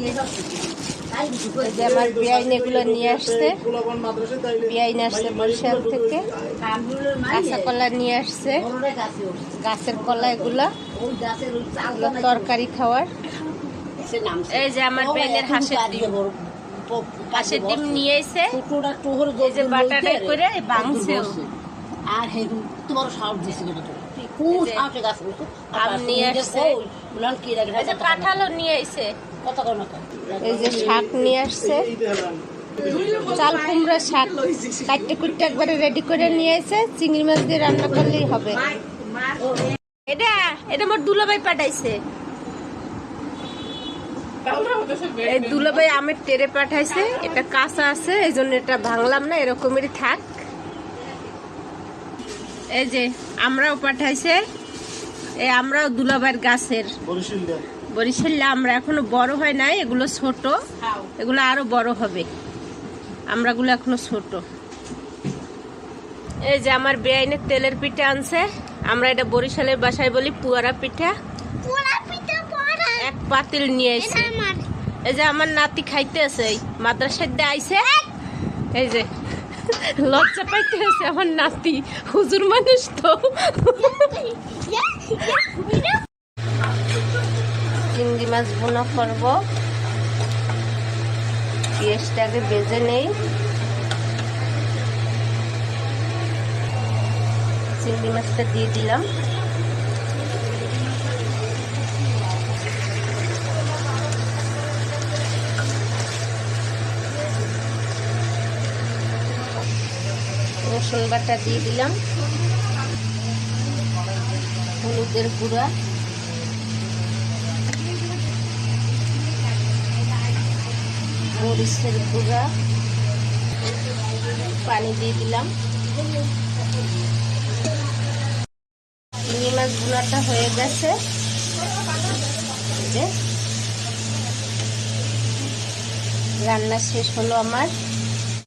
এই যে আমার বিয়াইন এগুলো নিয়ে আসছে বিয়াইন আসছে বরিশাল থেকে। কাঁচা কলা নিয়ে আসছে গাছের কলা এগুলো তরকারি খাওয়ার। এই যে আমার বেনের হাঁসের ডিম। হাঁসের ডিম নিয়ে এসে এই যে বাটাটা করে ভাঙছে আর হে তোমার সাহস সাহসে গাছ আম নিয়ে আসছে। কাঁঠালও নিয়ে এসে। এই যে শাক নিয়ে আসছে। চাল কুমড়া শাক। কাটতে কুটতে একবারে রেডি করে নিয়ে এসে চিংড়ি মাছ দিয়ে রান্না করলেই হবে। এটা এটা আমার দুলাভাই পাঠাইছে। এই দুলাভাই আমের টেরে পাঠাইছে। এটা কাঁচা আছে এই জন্য এটা ভাঙলাম না এরকমেরই থাক। এই যে আমরাও পাঠাইছে এই আমরাও দুলাভাইয়ের গাছের। বরিশালে আমরা এখনও বড় হয় নাই এগুলো ছোট। এগুলো আরও বড় হবে। আমরাগুলো এখনও ছোট। এই যে আমার বেআইনের তেলের পিঠা আনছে আমরা এটা বরিশালের বাসায় বলি পুয়ারা পিঠা। এক পাতিল নিয়ে এসে। এই যে আমার নাতি খাইতে আছে এই মাদ্রাসায় দিয়ে আইছে। এই যে লজ্জা পাইতে আছে আমার নাতি। হুজুর মানুষ তো। মাছ বোনা করব। পেঁয়াজটা আগে বেজে নেই। চিংড়ি মাছটা দিয়ে দিলাম। রসুন বাটা দিয়ে দিলাম। হলুদের গুঁড়া। মরিচের গুঁড়া পানি দিয়ে দিলাম। চিংড়ি মাছ গুঁড়াটা হয়ে গেছে। রান্না শেষ হলো আমার।